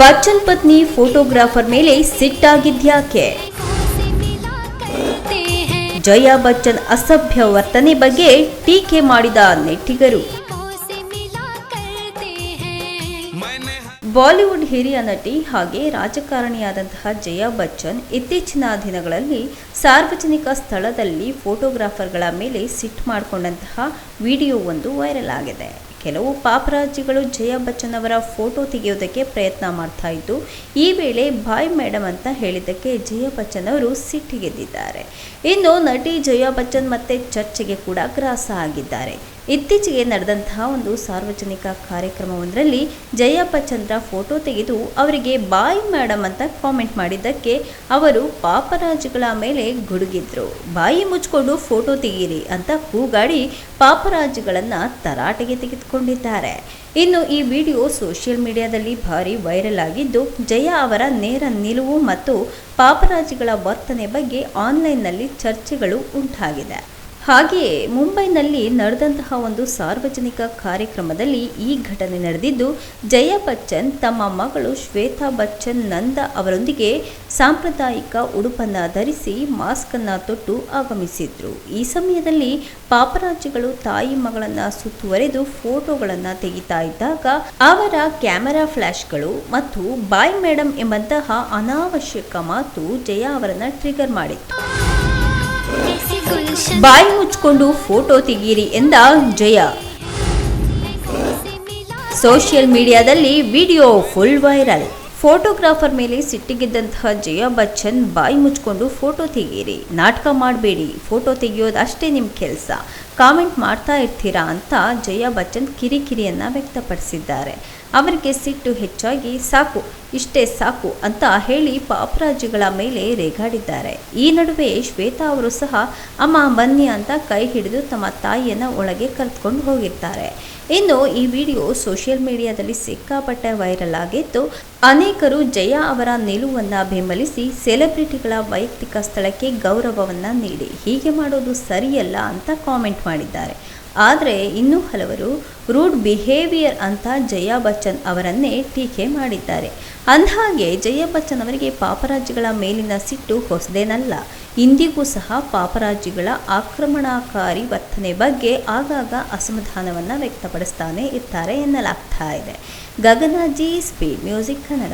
ಬಚ್ಚನ್ ಪತ್ನಿ ಫೋಟೋಗ್ರಾಫರ್ ಮೇಲೆ ಸಿಟ್ಟಾಗಿದ್ಯಾಕೆ ಜಯಾ ಬಚ್ಚನ್ ಅಸಭ್ಯ ವರ್ತನೆ ಬಗ್ಗೆ ಟೀಕೆ ಮಾಡಿದ ನೆಟ್ಟಿಗರು. ಬಾಲಿವುಡ್ ಹಿರಿಯ ನಟಿ ಹಾಗೆ ರಾಜಕಾರಣಿಯಾದಂತಹ ಜಯಾ ಬಚ್ಚನ್ ಇತ್ತೀಚಿನ ದಿನಗಳಲ್ಲಿ ಸಾರ್ವಜನಿಕ ಸ್ಥಳದಲ್ಲಿ ಫೋಟೋಗ್ರಾಫರ್ಗಳ ಮೇಲೆ ಸಿಟ್ ಮಾಡಿಕೊಂಡಂತಹ ವಿಡಿಯೋ ಒಂದು ವೈರಲ್ ಆಗಿದೆ. ಕೆಲವು ಪಾಪರಾಜಿಗಳು ಜಯ ಬಚ್ಚನ್ ಅವರ ಫೋಟೋ ತೆಗೆಯೋದಕ್ಕೆ ಪ್ರಯತ್ನ ಮಾಡ್ತಾ ಇದ್ದು, ಈ ವೇಳೆ ಬಾಯ್ ಮೇಡಮ್ ಅಂತ ಹೇಳಿದ್ದಕ್ಕೆ ಜಯ ಬಚ್ಚನ್ ಅವರು ಸಿಟ್ಟಿಗೆದ್ದಿದ್ದಾರೆ. ಇನ್ನು ನಟಿ ಜಯ ಬಚ್ಚನ್ ಮತ್ತೆ ಚರ್ಚೆಗೆ ಕೂಡ ಗ್ರಾಸ ಆಗಿದ್ದಾರೆ. ಇತ್ತೀಚೆಗೆ ನಡೆದಂತಹ ಒಂದು ಸಾರ್ವಜನಿಕ ಕಾರ್ಯಕ್ರಮವೊಂದರಲ್ಲಿ ಜಯಪ್ಪ ಚಂದ್ರ ಫೋಟೋ ತೆಗೆದು ಅವರಿಗೆ ಬಾಯ್ ಮೇಡಮ್ ಅಂತ ಕಾಮೆಂಟ್ ಮಾಡಿದ್ದಕ್ಕೆ ಅವರು ಪಾಪರಾಜುಗಳ ಮೇಲೆ ಗುಡುಗಿದ್ರು. ಬಾಯಿ ಮುಚ್ಕೊಂಡು ಫೋಟೋ ತೆಗೆಯಿರಿ ಅಂತ ಕೂಗಾಡಿ ಪಾಪರಾಜುಗಳನ್ನು ತರಾಟೆಗೆ ತೆಗೆದುಕೊಂಡಿದ್ದಾರೆ. ಇನ್ನು ಈ ವಿಡಿಯೋ ಸೋಷಿಯಲ್ ಮೀಡಿಯಾದಲ್ಲಿ ಭಾರಿ ವೈರಲ್ ಆಗಿದ್ದು ಜಯ ಅವರ ನೇರ ನಿಲುವು ಮತ್ತು ಪಾಪರಾಜಿಗಳ ವರ್ತನೆ ಬಗ್ಗೆ ಆನ್ಲೈನ್ನಲ್ಲಿ ಚರ್ಚೆಗಳು ಉಂಟಾಗಿದೆ. ಹಾಗೆಯೇ ಮುಂಬೈನಲ್ಲಿ ನಡೆದಂತಹ ಒಂದು ಸಾರ್ವಜನಿಕ ಕಾರ್ಯಕ್ರಮದಲ್ಲಿ ಈ ಘಟನೆ ನಡೆದಿದ್ದು, ಜಯ ಬಚ್ಚನ್ ತಮ್ಮ ಮಗಳು ಶ್ವೇತಾ ಬಚ್ಚನ್ ನಂದ ಅವರೊಂದಿಗೆ ಸಾಂಪ್ರದಾಯಿಕ ಉಡುಪನ್ನು ಧರಿಸಿ ಮಾಸ್ಕನ್ನು ತೊಟ್ಟು ಆಗಮಿಸಿದ್ರು. ಈ ಸಮಯದಲ್ಲಿ ಪಾಪರಾಜಿಗಳು ತಾಯಿ ಮಗಳನ್ನು ಸುತ್ತುವರೆದು ಫೋಟೋಗಳನ್ನು ತೆಗಿತಾ ಇದ್ದಾಗ, ಅವರ ಕ್ಯಾಮೆರಾ ಫ್ಲ್ಯಾಶ್ಗಳು ಮತ್ತು ಬಾಯ್ ಮೇಡಮ್ ಎಂಬಂತಹ ಅನಾವಶ್ಯಕ ಮಾತು ಜಯ ಅವರನ್ನು ಟ್ರಿಗರ್ ಮಾಡಿತ್ತು. ಬಾಯಿ ಮುಚ್ಚಿಕೊಂಡು ಫೋಟೋ ತೆಗೀರಿ ಎಂದ ಜಯ. ಸೋಷಿಯಲ್ ಮೀಡಿಯಾದಲ್ಲಿ ವಿಡಿಯೋ ಫುಲ್ ವೈರಲ್. ಫೋಟೋಗ್ರಾಫರ್ ಮೇಲೆ ಸಿಟ್ಟಿಗಿದ್ದಂತಹ ಜಯಾ ಬಚ್ಚನ್ ಬಾಯಿ ಮುಚ್ಕೊಂಡು ಫೋಟೋ ತೆಗೀರಿ. ನಾಟಕ ಮಾಡಬೇಡಿ, ಫೋಟೋ ತೆಗೆಯೋದು ಅಷ್ಟೇ ನಿಮ್ಮ ಕೆಲಸ. ಕಾಮೆಂಟ್ ಮಾಡ್ತಾ ಇರ್ತೀರಾ ಅಂತ ಜಯಾ ಬಚ್ಚನ್ ಕಿರಿಕಿರಿಯನ್ನು ವ್ಯಕ್ತಪಡಿಸಿದ್ದಾರೆ. ಅವರಿಗೆ ಸಿಟ್ಟು ಹೆಚ್ಚಾಗಿ ಸಾಕು, ಇಷ್ಟೇ ಸಾಕು ಅಂತ ಹೇಳಿ ಪಾಪರಾಜಿಗಳ ಮೇಲೆ ರೇಗಾಡಿದ್ದಾರೆ. ಈ ನಡುವೆ ಶ್ವೇತಾ ಅವರು ಸಹ, ಅಮ್ಮ ಬನ್ನಿ ಅಂತ ಕೈ ಹಿಡಿದು ತಮ್ಮ ತಾಯಿಯನ್ನ ಒಳಗೆ ಕರೆದುಕೊಂಡು ಹೋಗಿರ್ತಾರೆ. ಇನ್ನು ಈ ವಿಡಿಯೋ ಸೋಷಿಯಲ್ ಮೀಡಿಯಾದಲ್ಲಿ ಸಿಕ್ಕಾಪಟ್ಟೆ ವೈರಲ್ ಆಗಿದ್ದು, ಅನೇಕರು ಜಯಾ ಅವರ ನಿಲುವನ್ನು ಬೆಂಬಲಿಸಿ ಸೆಲೆಬ್ರಿಟಿಗಳ ವೈಯಕ್ತಿಕ ಸ್ಥಳಕ್ಕೆ ಗೌರವವನ್ನ ನೀಡಿ, ಹೀಗೆ ಮಾಡೋದು ಸರಿಯಲ್ಲ ಅಂತ ಕಾಮೆಂಟ್ ಮಾಡಿದ್ದಾರೆ. ಆದರೆ ಇನ್ನೂ ಹಲವರು ರೂಡ್ ಬಿಹೇವಿಯರ್ ಅಂತ ಜಯಾ ಬಚ್ಚನ್ ಅವರನ್ನೇ ಟೀಕೆ ಮಾಡಿದ್ದಾರೆ. ಅಂದಹಾಗೆ ಜಯಾ ಬಚ್ಚನ್ ಅವರಿಗೆ ಪಾಪರಾಜಿಗಳ ಮೇಲಿನ ಸಿಟ್ಟು ಹೊಸದೇನಲ್ಲ. ಇಂದಿಗೂ ಸಹ ಪಾಪರಾಜಿಗಳ ಆಕ್ರಮಣಕಾರಿ ವರ್ತನೆ ಬಗ್ಗೆ ಆಗಾಗ ಅಸಮಾಧಾನವನ್ನು ವ್ಯಕ್ತಪಡಿಸ್ತಾನೆ ಇರ್ತಾರೆ ಎನ್ನಲಾಗ್ತಾ ಇದೆ. ಗಗನಾಜಿ ಸ್ಪೀಡ್ ಮ್ಯೂಸಿಕ್ ಕನ್ನಡ